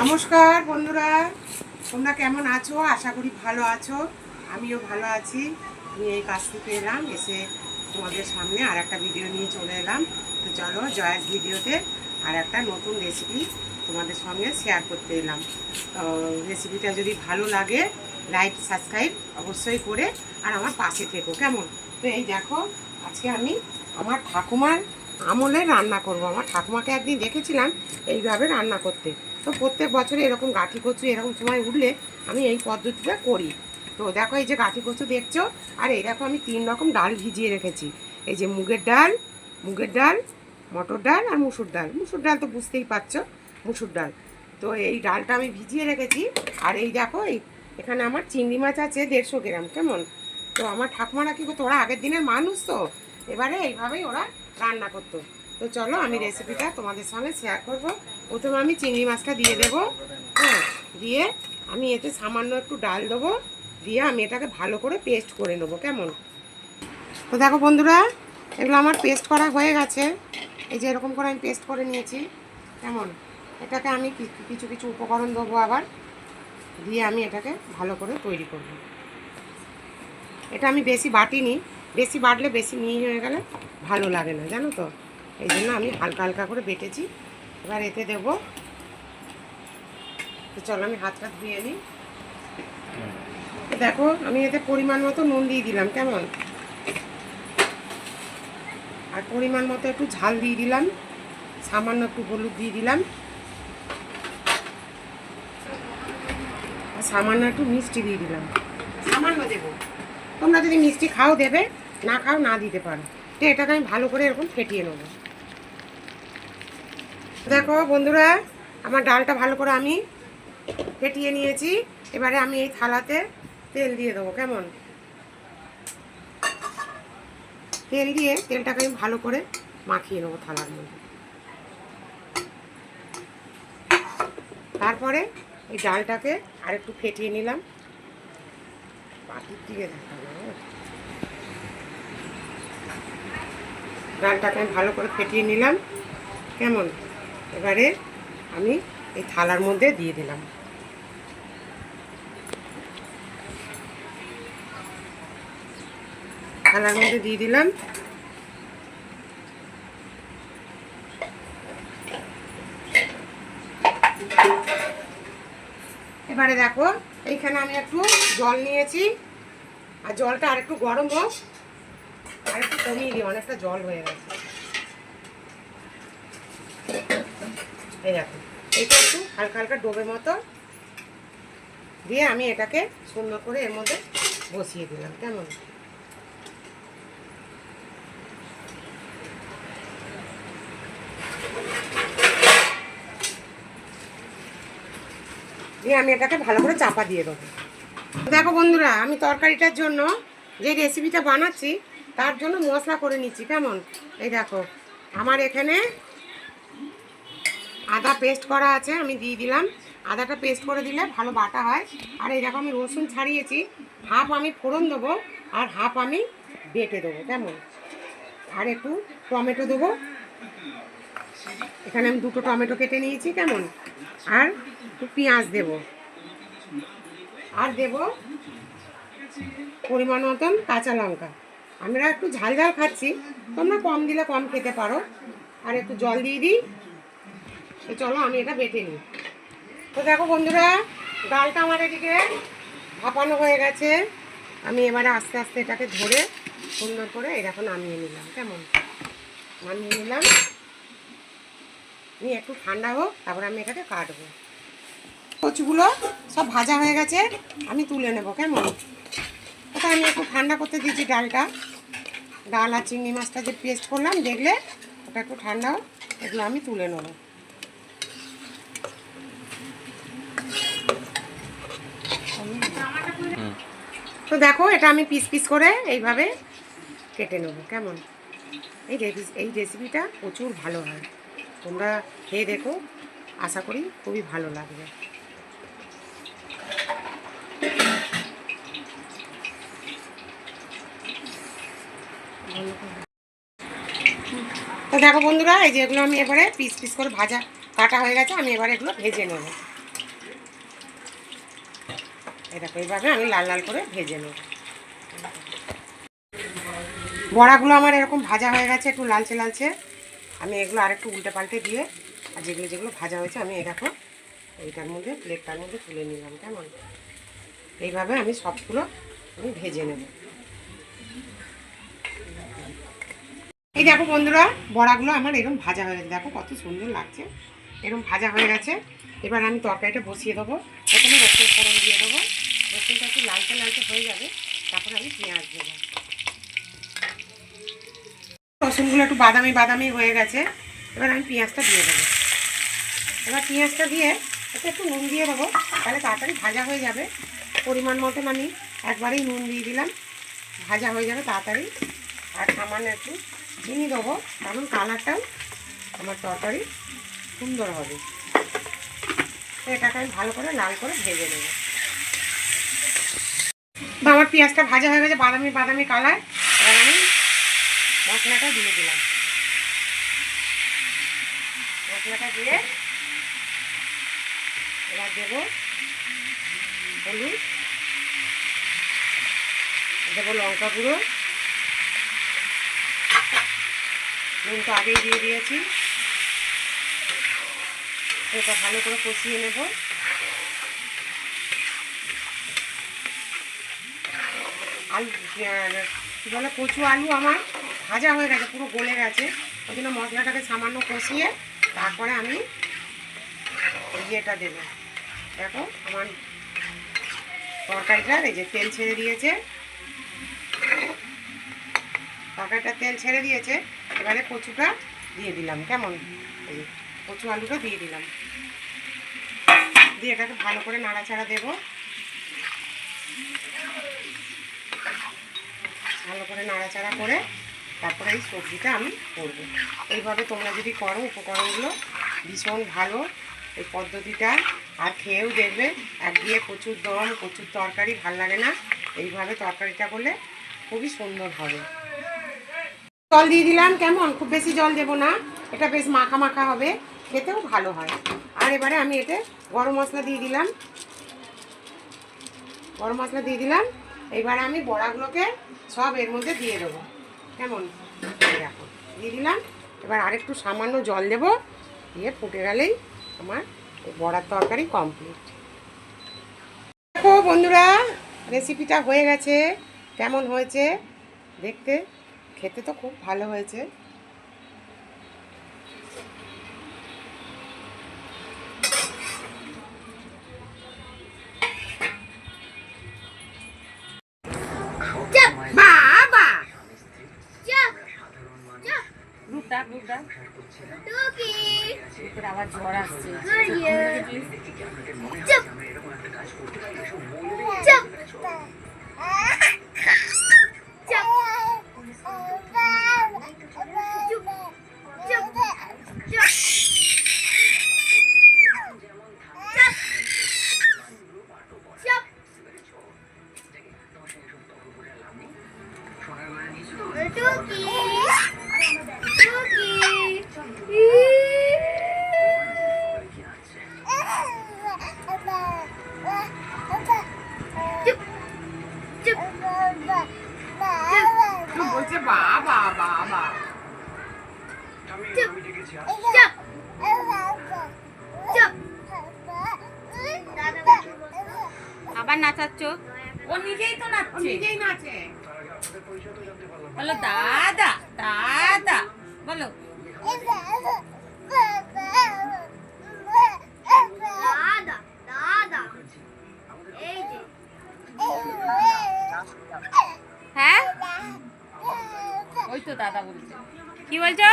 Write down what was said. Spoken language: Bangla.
নমস্কার বন্ধুরা, তোমরা কেমন আছো? আশা করি ভালো আছো। আমিও ভালো আছি। আমি এই কাজ থেকে এলাম, এসে তোমাদের সামনে আর একটা ভিডিও নিয়ে চলে এলাম। তো চলো, জয়ের ভিডিওতে আর একটা নতুন রেসিপি তোমাদের সঙ্গে শেয়ার করতে এলাম। তো রেসিপিটা যদি ভালো লাগে লাইক সাবস্ক্রাইব অবশ্যই করে আর আমার পাশে থেকো, কেমন? তো এই দেখো, আজকে আমি আমার ঠাকুমার আমলে রান্না করব। আমার ঠাকুমাকে একদিন দেখেছিলাম, এইভাবে রান্না করতে। তো প্রত্যেক বছরে এরকম গাঠি কচু এরকম সময় উঠলে আমি এই পদ্ধতিটা করি। তো দেখো এই যে গাঠি কচু দেখছ? আর এই দেখো আমি তিন রকম ডাল ভিজিয়ে রেখেছি। এই যে মুগের ডাল মুগের ডাল, মটর ডাল আর মুসুর ডাল। মুসুর ডাল তো বুঝতেই পারছ, মুসুর ডাল। তো এই ডালটা আমি ভিজিয়ে রেখেছি। আর এই দেখো, এই এখানে আমার চিংড়ি মাছ আছে দেড়শো গ্রাম, কেমন? তো আমার ঠাকুমারা কি করতো, ওরা আগের দিনের মানুষ তো। এবারে এইভাবেই ওরা রান্না করতো। তো চলো আমি রেসিপিটা তোমাদের সঙ্গে শেয়ার করব। প্রথমে আমি চিংড়ি মাছটা দিয়ে দেবো। হ্যাঁ দিয়ে আমি এতে সামান্য একটু ডাল দেবো। দিয়ে আমি এটাকে ভালো করে পেস্ট করে নেব, কেমন? তো দেখো বন্ধুরা, এগুলো আমার পেস্ট করা হয়ে গেছে। এই যে এরকম করে আমি পেস্ট করে নিয়েছি, কেমন? এটাকে আমি কিছু কিছু উপকরণ দেবো আবার। দিয়ে আমি এটাকে ভালো করে তৈরি করব। এটা আমি বেশি বাটিনি, বেশি বাটলে বেশি মিহি হয়ে গেলে ভালো লাগে না, জানো তো? এই জন্য আমি হালকা হালকা করে বেটেছি। এবার এতে দেব। তো চলো, আমি হাত হাতটা ধুয়ে নিই। দেখো, আমি এতে পরিমাণ মতো নুন দিয়ে দিলাম, কেমন? আর পরিমাণ মতো একটু ঝাল দিয়ে দিলাম, সামান্য একটু হলুদ দিয়ে দিলাম। আর সামান্য একটু মিষ্টি দিয়ে দিলাম। সামান্য দেবো। তোমরা যদি মিষ্টি খাও দেবে, না খাও না দিতে পারো। তো এটাকে আমি ভালো করে এরকম ফেটিয়ে নেব। দেখো বন্ধুরা, আমার ডালটা ভালো করে আমি ফেটিয়ে নিয়েছি। এবারে আমি এই থালাতে তেল দিয়ে দেবো, কেমন? তেল দিয়ে তেলটাকে আমি ভালো করে মাখিয়ে নেব থালার মধ্যে। তারপরে এই ডালটাকে আরেকটু ফেটিয়ে নিলাম। পাটির দিকে ডালটাকে আমি ভালো করে ফেটিয়ে নিলাম, কেমন? এবারে আমি এই থালার মধ্যে দিয়ে দিলাম। থালার মধ্যে দিয়ে দিলাম। এবারে দেখো, এইখানে আমি একটু জল নিয়েছি। আর জলটা আর একটু গরম হোক আর একটু কমিয়ে দিই, অনেকটা জল হয়ে গেছে। এই দেখো। এইটা একটু হালকা হালকা ডোবে মতো দিয়ে আমি এটাকে সুন্দর করে এর মধ্যে বসিয়ে দিলাম, কেমন? দিয়ে আমি এটাকে ভালো করে চাপা দিয়ে দেবো। দেখো বন্ধুরা, আমি তরকারিটার জন্য যে রেসিপিটা বানাচ্ছি, তার জন্য মশলা করে নিচ্ছি, কেমন? এই দেখো, আমার এখানে আদা পেস্ট করা আছে, আমি দিয়ে দিলাম। আদাটা পেস্ট করে দিলে ভালো বাটা হয়। আর দেখো আমি রসুন ছাড়িয়েছি হাফ আমি ফোড়ন দেবো আর হাফ আমি বেটে দেবো, কেমন? আর একটু টমেটো দেবো। এখানে আমি দুটো টমেটো কেটে নিয়েছি, কেমন? আর একটু পেঁয়াজ দেব। আর দেব পরিমাণ মতন কাঁচা লঙ্কা। আমরা একটু ঝাল ঝাল খাচ্ছি, তোমরা কম দিলে কম খেতে পারো। আর একটু জল দিয়ে দিই। চলো, আমি এটা বেটে নিই। তো দেখো বন্ধুরা, ডালটা আমার এদিকে ভাপানো হয়ে গেছে। আমি এবারে আস্তে আস্তে এটাকে ধরে সুন্দর করে এরকম নামিয়ে নিলাম, কেমন? নামিয়ে নিলাম। নিয়ে একটু ঠান্ডা হোক, তারপরে আমি এটাকে কাটবো। কচুগুলো সব ভাজা হয়ে গেছে, আমি তুলে নেব, কেমন? ওটা আমি একটু ঠান্ডা করতে দিয়েছি ডালটা। ডাল আর চিংড়ি মাছটা যে পেস্ট করলাম, দেখলে ওটা একটু ঠান্ডা হোক, এগুলো আমি তুলে নেব। তো দেখো, এটা আমি পিস পিস করে এইভাবে কেটে নেব, কেমন? এই এই রেসিপিটা প্রচুর ভালো হয়। তোমরা খেয়ে দেখো, আশা করি খুবই ভালো লাগবে। তো দেখো বন্ধুরা, এই যে এগুলো আমি এবারে পিস পিস করে ভাজা, কাটা হয়ে গেছে, আমি এবারে এগুলো ভেজে নেব। দেখো এইভাবে আমি লাল লাল করে ভেজে নেব। বড়াগুলো আমার এরকম ভাজা হয়ে গেছে, একটু লালচে লালচে। আমি এগুলো আরেকটু উল্টে পাল্টে দিয়ে, আর যেগুলো যেগুলো ভাজা হয়েছে, আমি দেখো, এইটার মধ্যে, প্লেটটার মধ্যে তুলে নিলাম কেমন? এইভাবে আমি সবগুলো আমি ভেজে নেব। এই দেখো বন্ধুরা, বড়াগুলো আমার এরকম ভাজা হয়ে গেছে। দেখো কত সুন্দর লাগছে। এরকম ভাজা হয়ে গেছে। এবার আমি তরকারিটা বসিয়ে দেবো। প্রথমে রসুন ফোড়ন দিয়ে দেবো। রসুনটা একটু লালচে লালচে হয়ে যাবে, তারপরে আমি পেঁয়াজ দেবো। রসুনগুলো একটু বাদামি বাদামি হয়ে গেছে, এবার আমি পেঁয়াজটা দিয়ে দেবো। এবার পেঁয়াজটা দিয়ে এতে একটু নুন দিয়ে দেবো, তাহলে তাড়াতাড়ি ভাজা হয়ে যাবে। পরিমাণ মতন আমি একবারেই নুন দিয়ে দিলাম, ভাজা হয়ে যাবে তাড়াতাড়ি। আর সামান্য একটু চিনি দেবো, কারণ কালারটাও আমার তরকারি সুন্দর হবে। এটাকে আমি ভালো করে লাল করে ভেজে নেব। বা আমার পেঁয়াজটা ভাজা হয়ে গেছে, বাদামি বাদামি কালার। এবার আমি মশলাটা দিয়ে দিলাম। মশলাটা দিয়ে এবার দেবো হলুদ, দেবো লঙ্কা গুঁড়ো। নুন তো আগেই দিয়ে দিয়েছি। এটা ভালো করে কষিয়ে নেব। আলু বলে, কচু আলু আমার ভাজা হয়ে গেছে, পুরো গলে গেছে। ওই জন্য মশলাটাকে সামান্য কষিয়ে তারপরে আমি ইয়েটা দেবো। দেখো, আমার তরকারিটার এই যে তেল ছেড়ে দিয়েছে। তরকারিটা তেল ছেড়ে দিয়েছে, এবারে কচুটা দিয়ে দিলাম, কেমন? এই কচু আলুটা দিয়ে দিলাম। দিয়ে এটাকে ভালো করে নাড়াচাড়া দেবো। ভালো করে নাড়াচাড়া করে তারপরে এই সবজিটা আমি করব। এইভাবে তোমরা যদি করো, উপকরণগুলো ভীষণ ভালো এই পদ্ধতিটা। আর খেয়েও দেখবে একদিয়ে প্রচুর দম, প্রচুর তরকারি, ভালো লাগে না। এইভাবে তরকারিটা করলে খুবই সুন্দর হবে। জল দিয়ে দিলাম, কেমন? খুব বেশি জল দেবো না। এটা বেশ মাখা মাখা হবে, খেতেও ভালো হয়। আর এবারে আমি এতে গরম মশলা দিয়ে দিলাম। গরম মশলা দিয়ে দিলাম। এবারে আমি বড়াগুলোকে সব এর মধ্যে দিয়ে দেবো। কেমন? দেখো, দিয়ে দিলাম। এবার আরেকটু সামান্য জল দেবো। দিয়ে ফুটে গেলেই আমার এই বড়ার তরকারি কমপ্লিট দেখো বন্ধুরা রেসিপিটা হয়ে গেছে। কেমন হয়েছে? দেখতে, খেতে তো খুব ভালো হয়েছে। রূপটা রূপের আবার ঝড় আসছে। বলছে বাবা বাবা আবার নাচাচ্ছ? ও নিজেই তো নাচছে। নিজেই নাচে। বলো দাদা দাদা বলো। দাদা দাদা। এই যে। হ্যাঁ? ওই তো দাদা বলছে। কি বলছো?